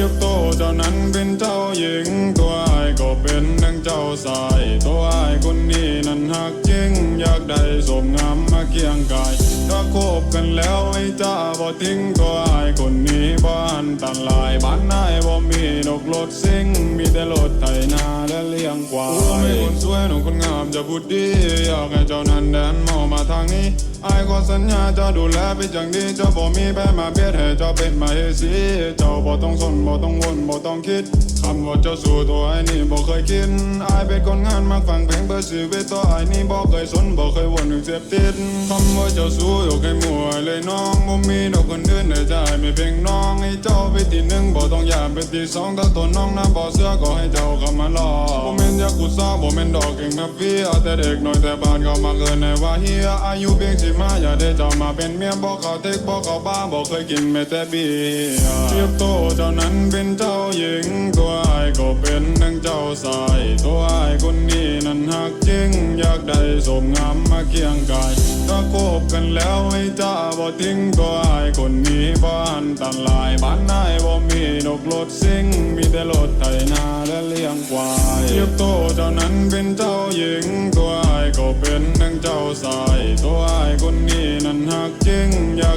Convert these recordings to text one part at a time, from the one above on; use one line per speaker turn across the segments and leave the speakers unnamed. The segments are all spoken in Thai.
ยกโตเจ้านั้นเป็นเจ้าหญิง ตัวไอ้ก็เป็นดังเจ้าสาย ตัวไอ้คนนี้นั้นหักจริง อยากได้สมงามมาเคียงกาย ถ้าคบกันแล้วไอ้จ้าบ่ทิ้งตัวไอ้คนนี้บ้านตันลายบ้านนายบ่มีนกรถซิ่ง มีแต่รถไถนาและเลี้ยงควายไม่คนสวยหนุ่มคนงามจะพูดดีอยากให้เจ้านั้นแดนมองมาทางนี้ไอ้ก็สัญญาจะดูแลเป็นอย่างดีเจ้าบ่มีแพ้มาเบียดให้เจ้าเป็นมาเฮสีเจ้าบ่ต้องสนบ่ต้องวนบ่ต้องคิดคำว่าเจ้าสู่ตัวไอ้นี่บ่เคยคิดไอ้เป็นคนงานมักฟังเพลงเพื่อชีวิตตัวไอ้นี่บ่เคยสนบ่เคยวนถึงเสพติดคำว่าเจ้าสู่ยกให้มัวเลยน้องบ่มีดอกคนอื่นในใจไม่เพียงน้องให้เจ้าไปที่หนึ่งบ่ต้องอยากเป็นที่สองถ้าตัวน้องน้ำบ่เสื้อก็ให้เจ้าเข้ามาลอบ่แม่นยากุซ่าบ่แม่นดอกเก่งมาเฟียแต่เด็กน้อยแต่บ้านก็มาเกินในว่าเฮียอายุเพียงสิมาอย่าได้เจ้ามาเป็นเมียบ่เขาเทคบ่เขาบ้านบ่เคยกินแม้แต่เบียร์เทียบโตเจ้านั้นเป็นเจ้าหญิง ตัวไอ้ก็เป็นดังเจ้าสาย ตัวไอ้คนนี้นั้นหักจริง อยากได้สมงามมาเคียงกายถ้าคบกันแล้วให้จ้าบ่ทิ้งตัวไอ้คนนี้บ้านตันลายบ้านนายบ่มีนกรถซิ่งมีแต่รถไถนาและเลี้ยงควายเทียบโตเจ้านั้นเป็นเจ้าหญิง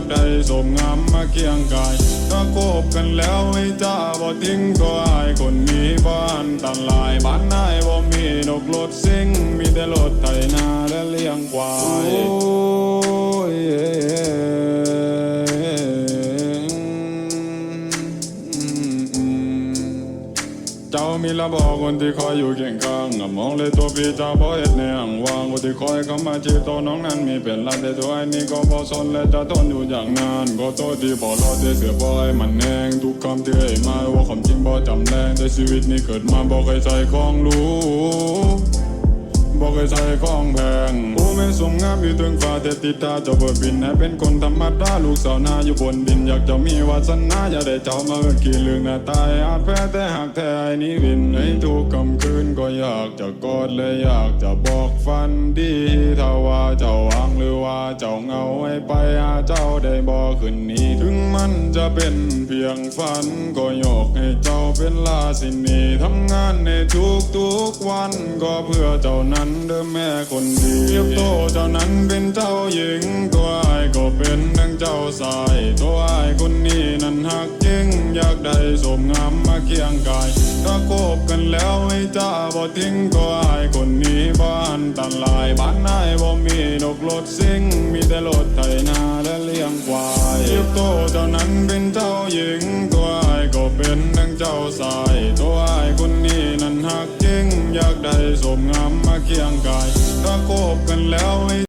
งอยากได้สมงามมาเคียงกาย ถ้าคบกันแล้วไอ้จ้าบ่ทิ้งตัวอ้ายคนนี้บ้านตันลายบ้านนายบ่มีนกรถซิ่งมีแต่รถไถนาและเลี้ยงควายโอ้ย เจ้ามีละบอกคนที่คอยอยู่เคียงข้างมองเลยตัวพี่เจ้าพอเอ็ดในอ่างว่างคนที่คอยเข้ามาจีบตัวน้องนั้นมีเป็นรักแต่ตัวไอ้นี่ก็บ่สนและจะทนอยู่อย่างนานก็โทษที่พอรอดได้เสือบ่อยมันแนงทุกคำที่เอ่ยมาว่าความจริงบ่จำแรงแต่ชีวิตนี้เกิดมาบอกใครใส่ของรู้ บอกให้ใช้ของแพงผู้ไม่สมงามอยู่ถึงฟ้าแต่ติดตาเจ้าเบิดบินให้เป็นคนธรรมดาลูกสาวนาอยู่บนดินอยากจะมีวาสนาอย่าได้เจ้ามาเอิ้นกี่ลืงหน้าตายอาจแพ้แต่หากแท้ไอ้นี้วินในทุกคำคืนก็อยากจะกอดและอยากจะบอกฝันดีถ้าว่าเจ้าวางหรือว่าเจ้าเงาให้ไปหาเจ้าได้บอกคืนนี้ ถึงมันจะเป็นเพียงฝันก็ยกให้เจ้า สินีทำงานในทุกทุกๆวัน ก็เพื่อเจ้านั้นเด้อแม่คนดีเทียบโตเจ้านั้นเป็นเจ้าหญิง ตัวไอ้ายก็เป็นดังเจ้าสาย ตัวไอ้ายคนนี้นั้นหักจริงอยากได้สมงามมาเคียงกาย ถ้าคบกันแล้วให้จ้าบ่ทิ้งตัวไอ้ายคนนี้บ้านตันลายบ้านนายบ่มีนกรถซิ่งมีแต่รถไถนาและเลี้ยงควายเทียบโตเจ้านั้นเป็นเจ้าหญิงตัว ไอ้ายก็เป็นดังเจ้าสายตัวไอ้ายคนนี้นั้นหักจริงอยากได้สมงามมาเคียงกายถ้าคบกันแล้ว